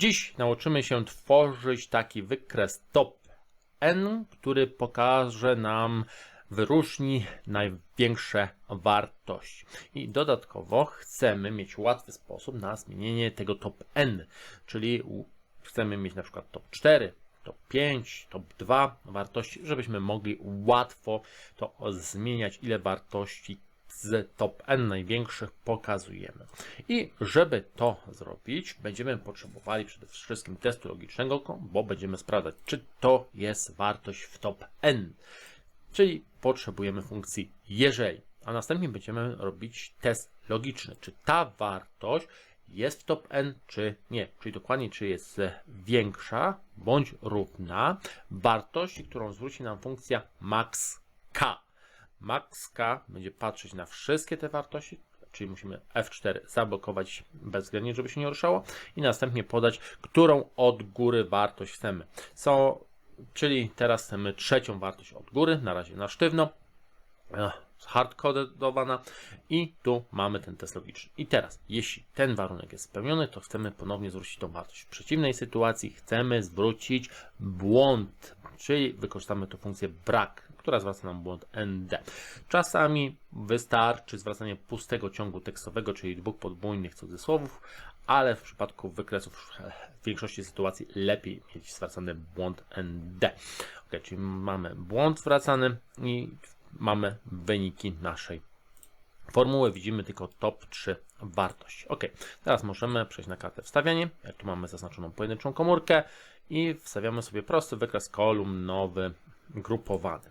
Dziś nauczymy się tworzyć taki wykres top n, który pokaże nam, wyróżni największe wartości. I dodatkowo chcemy mieć łatwy sposób na zmienienie tego top n, czyli chcemy mieć na przykład top 4, top 5, top 2 wartości, żebyśmy mogli łatwo to zmieniać, ile wartości z top n największych pokazujemy. I żeby to zrobić, będziemy potrzebowali przede wszystkim testu logicznego, bo będziemy sprawdzać, czy to jest wartość w top n. Czyli potrzebujemy funkcji jeżeli, a następnie będziemy robić test logiczny, czy ta wartość jest w top n, czy nie. Czyli dokładnie, czy jest większa bądź równa wartości, którą zwróci nam funkcja max k. Max k będzie patrzeć na wszystkie te wartości, czyli musimy F4 zablokować bezwzględnie, żeby się nie ruszało i następnie podać, którą od góry wartość chcemy. Są, czyli teraz chcemy trzecią wartość od góry, na razie na sztywno, Ech, hardcodowana i tu mamy ten test logiczny. I teraz, jeśli ten warunek jest spełniony, to chcemy ponownie zwrócić tą wartość. W przeciwnej sytuacji chcemy zwrócić błąd, czyli wykorzystamy tu funkcję brak, która zwraca nam błąd ND. Czasami wystarczy zwracanie pustego ciągu tekstowego, czyli dwóch podwójnych cudzysłowów, ale w przypadku wykresów w większości sytuacji lepiej mieć zwracany błąd ND. Ok, czyli mamy błąd zwracany i mamy wyniki naszej formuły. Widzimy tylko top 3 wartości. Ok, teraz możemy przejść na kartę wstawianie. Jak tu mamy zaznaczoną pojedynczą komórkę i wstawiamy sobie prosty wykres kolumnowy grupowany.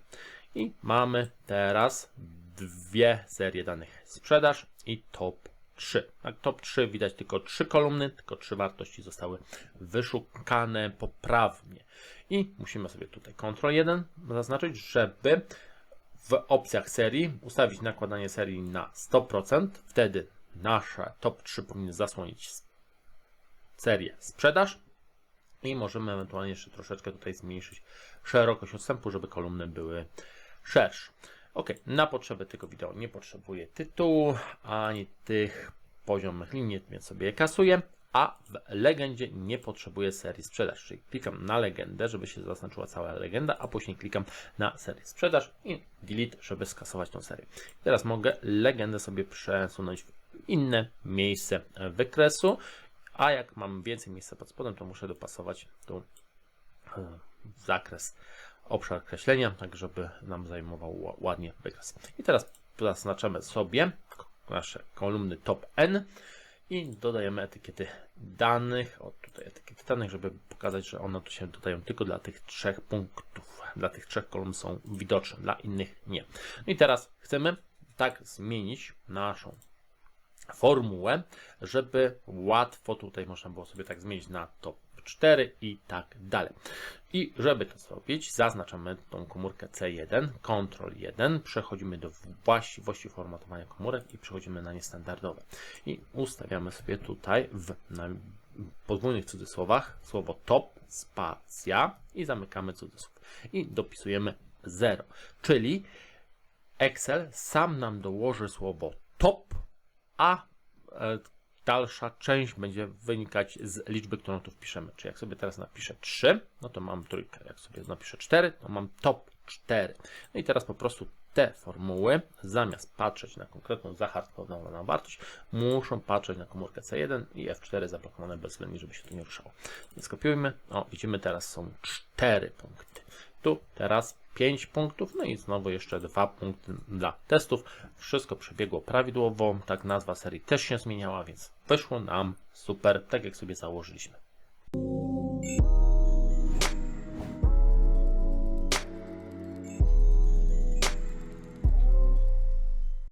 I mamy teraz dwie serie danych sprzedaż i top 3. Tak, top 3 widać tylko trzy kolumny, tylko trzy wartości zostały wyszukane poprawnie. I musimy sobie tutaj Ctrl 1 zaznaczyć, żeby w opcjach serii ustawić nakładanie serii na 100%. Wtedy nasze top 3 powinny zasłonić serię sprzedaż i możemy ewentualnie jeszcze troszeczkę tutaj zmniejszyć szerokość odstępu, żeby kolumny były szersze. Ok, na potrzeby tego wideo nie potrzebuję tytułu ani tych poziomych linii, więc sobie je kasuję. A w legendzie nie potrzebuję serii sprzedaż, czyli klikam na legendę, żeby się zaznaczyła cała legenda, a później klikam na serię sprzedaż i delete, żeby skasować tą serię. Teraz mogę legendę sobie przesunąć w inne miejsce wykresu, a jak mam więcej miejsca pod spodem, to muszę dopasować tu e, zakres, obszar kreślenia, tak żeby nam zajmował ła- ładnie wykres. I teraz zaznaczamy sobie nasze kolumny top n i dodajemy etykiety danych. O, tutaj etykiety danych, żeby pokazać, że one tu się dodają tylko dla tych trzech punktów. Dla tych trzech kolumn są widoczne, dla innych nie. No I teraz chcemy tak zmienić naszą formułę, żeby łatwo tutaj można było sobie tak zmienić na top 4 i tak dalej. I żeby to zrobić, zaznaczamy tą komórkę C1, Ctrl 1, przechodzimy do właściwości formatowania komórek i przechodzimy na niestandardowe. I ustawiamy sobie tutaj w podwójnych cudzysłowach słowo top, spacja i zamykamy cudzysłów. I dopisujemy 0, czyli Excel sam nam dołoży słowo top, a e, dalsza część będzie wynikać z liczby, którą tu wpiszemy. Czyli jak sobie teraz napiszę 3, no to mam trójkę. Jak sobie napiszę 4, to mam top 4. No i teraz po prostu te formuły, zamiast patrzeć na konkretną zahardkodowaną wartość, muszą patrzeć na komórkę C1 i F4 zablokowane bezwzględnie, żeby się to nie ruszało. Więc kopiujmy. O, widzimy teraz są 4 punkty. Tu teraz 5 punktów, no i znowu jeszcze 2 punkty dla testów. Wszystko przebiegło prawidłowo, tak nazwa serii też się zmieniała, więc wyszło nam super, tak jak sobie założyliśmy.